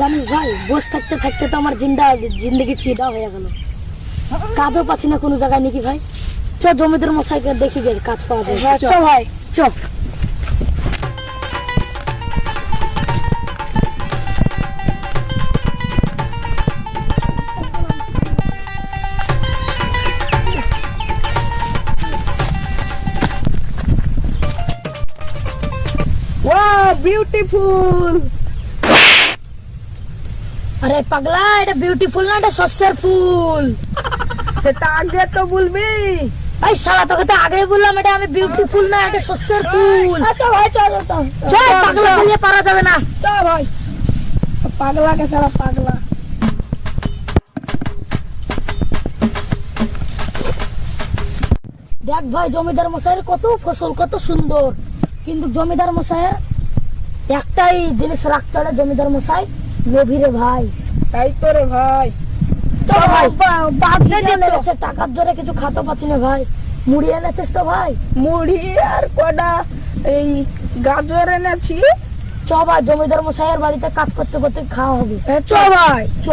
জানিস ভাই বস থাকতে থাকতে তো আমার জিন্দা জিন্দগি ফিদা হয়ে গেল। কাজও পাচ্ছি না কোনো জায়গায় নাকি ভাই? চ জমিদার মশাইকে দেখি যে কাজ পাওয়া যায়। হ্যাঁ, চ। ভাই চ। বিউটিফুল আরে পাগলা এটা বিউটিফুল না এটা শস্যের ফুল? সেটা আগে তো বলবি। এই শালা তোকে তো আগেই বললাম এটা আমি বিউটিফুল না এটা শস্যের ফুল। আচ্ছা ভাই চল চল চল। পাগলা দিয়ে পারা যাবে না। চল ভাই। পাগলা কে সারা পাগলা। দেখ ভাই জমিদার মশাইয়ের কত ফসল কত সুন্দর। কিন্তু জমিদার মশাইয়ের একটাই জিনিস রাখতে জমিদার মশাই লোভী রে ভাই। তাই তো রে ভাই। তো টাকার জোরে কিছু খাতে পাচ্ছি না ভাই। মুড়ি এনেছিস তো ভাই? মুড়ি আর কটা এই গাজর এনেছি। চ ভাই জমিদার মশাইয়ের বাড়িতে কাজ করতে করতে খাওয়া হবে। চ ভাই। চ।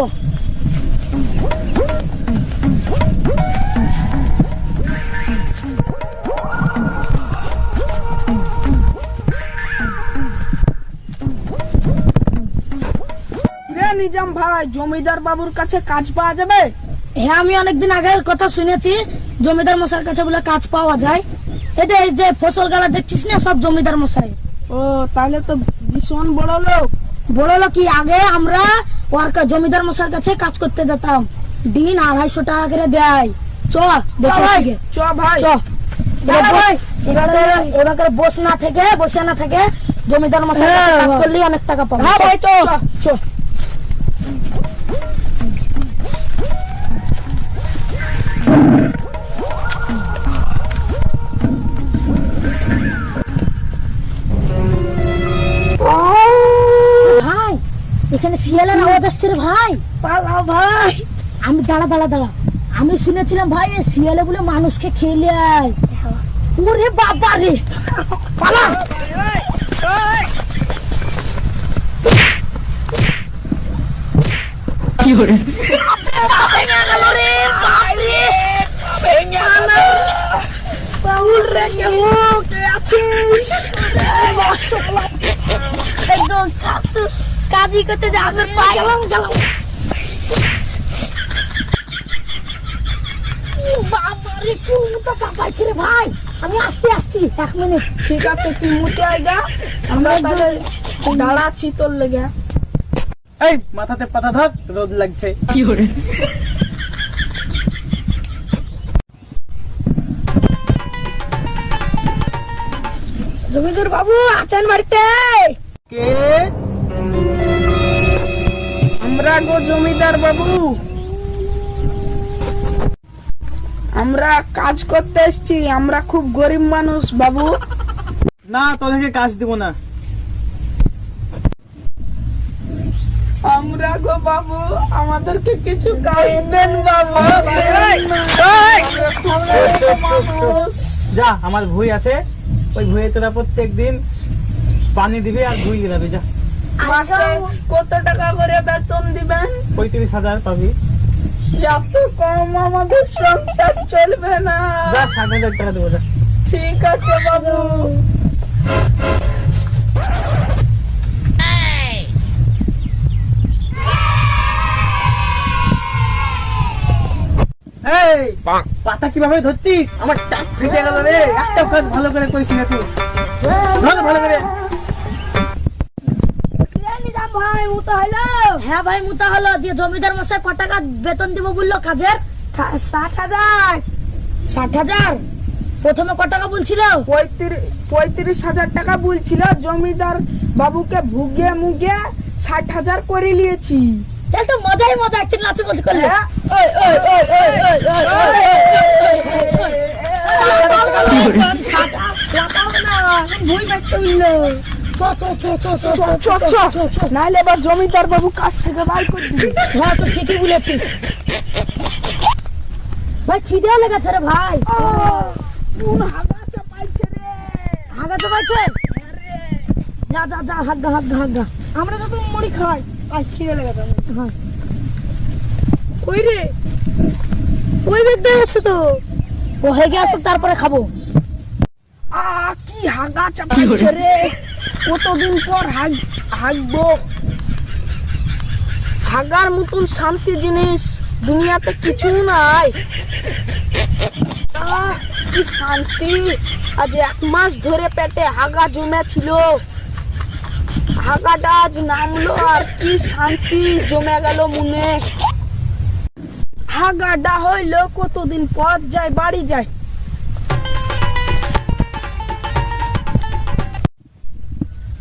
নিজাম ভাই জমিদার বাবুর কাছে কাজ পাওয়া যাবে? হ্যাঁ আমি অনেকদিন আগের কথা শুনেছি জমিদার মশাইয়ের কাছে বলে কাজ পাওয়া যায়। এদের যে ফসল গালা দেখছিস না সব জমিদার মশাই? ও তাহলে তো ভীষণ বড় লোক। বড় লোক কি? আগে আমরা ওর জমিদার মশাইয়ের কাছে কাজ করতে যেতাম। দিন আড়াইশো টাকা করে দেয়। চ দেখে। চ ভাই চ এবারে বস না থেকে বসে না থেকে জমিদার মশাই হ্যাঁ, কাজ। করলে অনেক টাকা পাবো। হ্যাঁ ভাই চ চ। শিয়ালের আওয়াজ আসছে রে ভাই? পালা ভাই। আমি দাঁড়া দাঁড়া দাঁড়া। আমি শুনেছিলাম ভাই এই শিয়ালে বলে মানুষকে খেলে আয়। ওরে বাবা রে! পালা। বাউল রে কেমন কে আছিস? একদম। কাজই করতে যাবে পায়ে গেলাম গেলাম ই বাবা রে রে ভাই? আমি আসতে আসছি এক মিনিট। ঠিক আছে তুই মুতে আইগা আমরা তাহলে দাঁড়াচ্ছি তোর লেগে। এই মাথাতে পাতা ধর রোদ লাগছে। জমিদার বাবু আছেন বাড়িতে। কে? আমরা গো জমিদার বাবু। আমরা কাজ করতে এসছি আমরা খুব গরিব মানুষ বাবু। না তোদেরকে কাজ দিব না। আমরা গো বাবু আমাদেরকে কিছু কাজ দেন বাবু। যা আমার ভুই আছে। ওই ভুঁয়ে তোরা প্রত্যেক দিন পানি দিবি আর ভুই গেলাবি যা। মাসে কত টাকা করে বেতন দিবেন? পঁয়ত্রিশ হাজার পাবি। এত কম আমাদের সংসার চলবে না। ষাট হাজার টাকা দেবো ঠিক আছে বাবু। পাতা কীভাবে ধরতিস আমার টাক ফেটে গেল রে। একটা কাজ ভালো করে কইস না তুই। ধর ভালো করে। ভাই মুতা হলো হ্যাঁ ভাই মুতা হলো দিয়ে জমিদার মশাই কত টাকা বেতন দিব বলল কাজের ষাট হাজার ষাট হাজার প্রথমে কত টাকা বলছিল পঁয়ত্রিশ হাজার টাকা বলছিল জমিদার বাবুকে ভুগে মুগে ষাট হাজার করে নিয়েছি তাহলে তো মজাই মজা একটু নাচমুচ করলে ভুই মারতে নাহলে এবার জমিদার বাবু থেকে বার হ্যাঁ তো ঠিকই বলেছিস ভাই খিদেও লেগেছে রে ভাই পাইছে যা যা যা আমরা তো মুড়ি খাই আর খিদে লেগেছে রে ওই যাচ্ছে তো ও হেগে তারপরে খাব আ কি হাগা চাপাচ্ছে রে কতদিন পর হাগ, হাগবো? হাগার মতন শান্তি জিনিস দুনিয়াতে কিছু নাই। কি শান্তি! আজ এক মাস ধরে পেটে হাগা জমে ছিল হাগাটা আজ নামলো আর কি শান্তি জমে গেল মনে। হাগাটা হইল কতদিন পর যায়, বাড়ি যায়।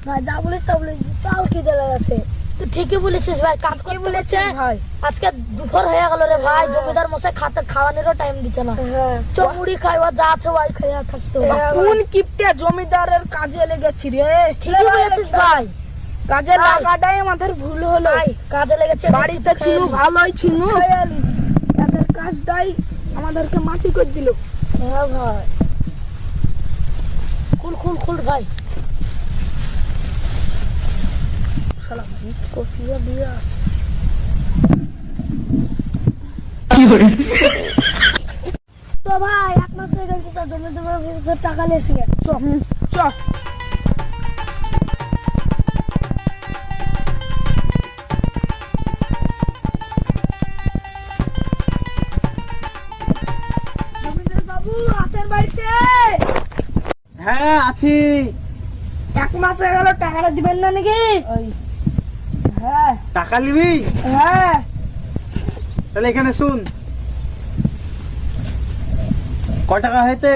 ভাই যা বলিস তা বলিস বিশাল খিদে লেগেছে। তুই ঠিকই বলেছিস ভাই কাজ করতে বলেছে ভাই। আজকে দুপুর হয়ে গেল রে ভাই জমিদার মশাই খাতে খাওয়ানোরও টাইম দিচ্ছে না। হ্যাঁ। চ মুড়ি খাই ও যা আছে ওই খাইয়া থাকতো কোন কিপটে জমিদারের কাজে লেগেছি রে? ঠিকই বলেছিস ভাই। কাজে লাগাটাই আমাদের ভুল হলো। ভাই কাজে লেগেছে বাড়িতে ছিল ভালোই ছিল এদের কাজটাই আমাদেরকে মাটি করে দিল। হ্যাঁ ভাই। খুল খুল খুল ভাই। শালা ভিট কপিয়া দিয়ে আছে। তো ভাই এক মাস হয়ে গেছে টাকা লেছি চ চ হ্যাঁ আছি। এক মাস হয়ে গেল টাকাটা দিবেন না নাকি? ওই হ্যাঁ। টাকা নিবি? হ্যাঁ। তাহলে এখানে শুন। ক টাকা হয়েছে?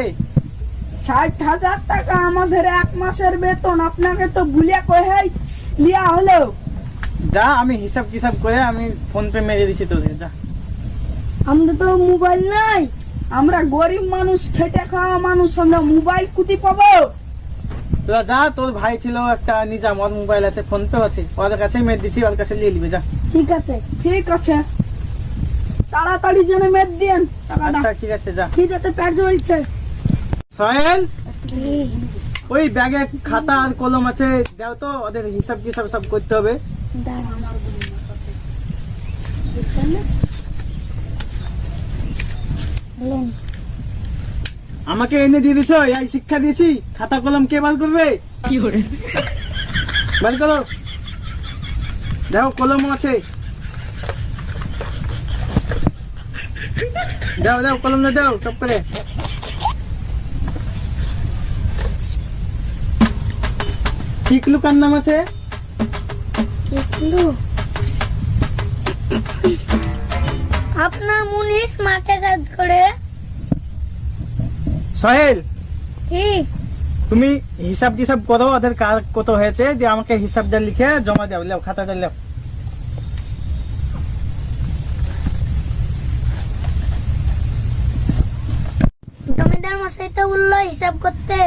ষাট হাজার টাকা আমাদের এক মাসের বেতন। আপনাকে তো ভুলিয়া কহে লিয়া হলো। যা আমি হিসাব কিসাব করে আমি ফোন পে মেরে দিচ্ছি তোদের যা। আমাদের তো মোবাইল নাই। আমরা গরিব মানুষ খেটে খাওয়া মানুষ আমরা মোবাইল কুতি পাবো। তোরা যা তোর ভাই ছিল একটা নিজা আমার মোবাইল আছে ফোন পে আছে। ওদের কাছেই মেরে দিচ্ছি ওর কাছে নিয়ে নিবি যা। ঠিক আছে। ঠিক আছে। তাড়াতাড়ি যেন মেদ টাকাটা। আচ্ছা ঠিক আছে যা। খিদেতে পেট জ্বলছে সোহেল ওই ব্যাগে খাতা আর কলম আছে দাও তো ওদের হিসাব কিসাব সব করতে হবে। বলেন। আমাকে এনে দিয়ে দিছো এই শিক্ষা দিয়েছি খাতা কলম কে বার করবে? কি করে? বার করো। দেখো কলম আছে। যাও দাও কলম না দাও টপ করে। টিকলু কার নাম আছে? কিন্তু আপনার মুনিশ মাঠে কাজ করে। সোহেল কি? তুমি হিসাব টিসাব করো ওদের কার কত হয়েছে দিয়ে আমাকে হিসাবটা লিখে জমা দাও লেও খাতাটা লেও। জমিদার মশাই তো বলল হিসাব করতে।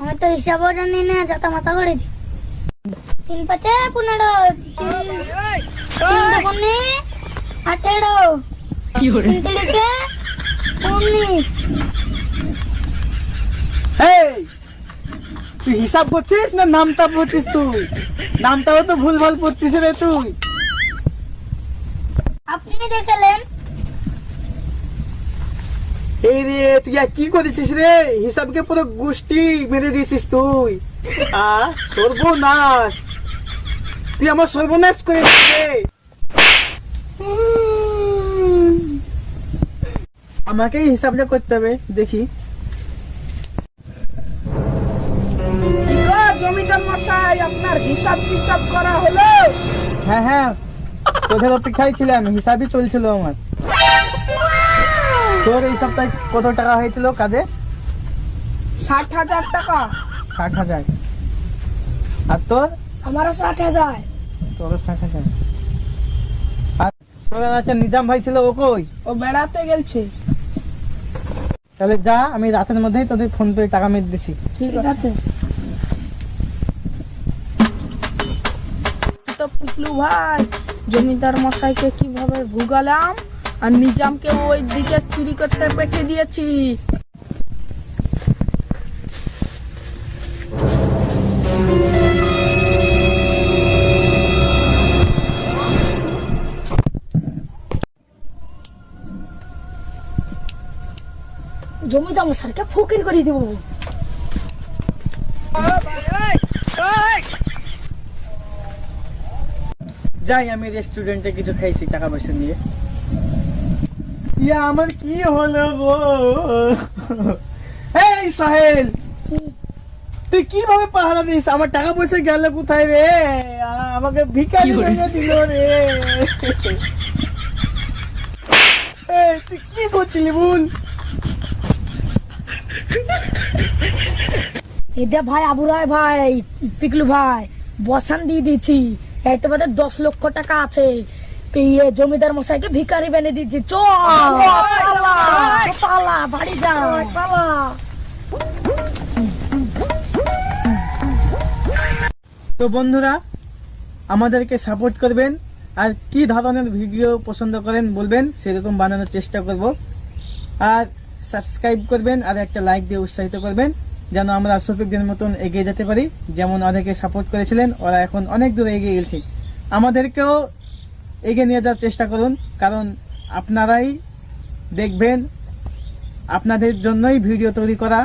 আমি তো হিসাবও জানি না যাতা মাথা করে দি তিন পাঁচে পনেরো তিন আঠেরো। তিন তিরিকে উনিশ এই তুই হিসাব করছিস না নামটা পড়ছিস তুই? নামটাও তো ভুল ভালো পড়ছিস রে তুই। আপনি দেখালেন? এই রে তুই আর কি করেছিস রে? হিসাবকে পুরো গোষ্ঠী মেরে দিয়েছিস তুই। আ সর্বনাশ। তুই আমার সর্বনাশ করে রে। আমাকেই হিসাবটা করতে হবে দেখি। জমিদার মশাই আপনার হিসাব করা হলো? হ্যাঁ হ্যাঁ তোদের অপেক্ষায় ছিলাম হিসাবই চলছিল আমার। তোর এই সপ্তাহে কত টাকা হয়েছিল কাজে? ষাট হাজার টাকা। ষাট হাজার। আর তোর? আমারও ষাট হাজার। তোর ষাট হাজার। আর তোর একটা নিজাম ভাই ছিল ও কই? ও বেড়াতে গেলছে। তাহলে যা আমি রাতের মধ্যেই তোদের ফোন পে টাকা মেরে দিছি। ঠিক আছে। তো পুকলু ভাই জমিদার মশাইকে কীভাবে ভুগালাম? আর নিজামকে ওই দিকে চুরি করতে পেটে দিয়েছি। জমিদার মশাইকে ফকির করে দিব। যাই আমি রেস্টুরেন্টে কিছু খাইছি টাকা পয়সা নিয়ে। ইয়া আমার কি হলো গো? এই সাহেল তুই কীভাবে পাহারা দিস? আমার টাকা পয়সা গেল কোথায় রে? আমাকে ভিখারি ভেঙে দিল রে। এই, তুই কি করছিলি বল? এদে ভাই আবু রায় ভাই পিকলু ভাই বসান দিয়ে দিয়েছি। এই তোমাদের দশ লক্ষ টাকা আছে। ইয়ে জমিদার মশাইকে ভিখারি বেনে দিচ্ছি চল পালা, পালা বাড়ি যা তো বন্ধুরা আমাদেরকে সাপোর্ট করবেন আর কি ধরনের ভিডিও পছন্দ করেন বলবেন সেরকম বানানোর চেষ্টা করব। আর সাবস্ক্রাইব করবেন আর একটা লাইক দিয়ে উৎসাহিত করবেন। যেন আমরা শফিকদের মতন এগিয়ে যেতে পারি। যেমন অনেকে সাপোর্ট করেছিলেন, ওরা এখন অনেক দূরে এগিয়ে গেছে। আমাদেরকেও এগিয়ে নিয়ে যাওয়ার চেষ্টা করুন, কারণ আপনারাই দেখবেন আপনাদের জন্যই ভিডিও তৈরি করা।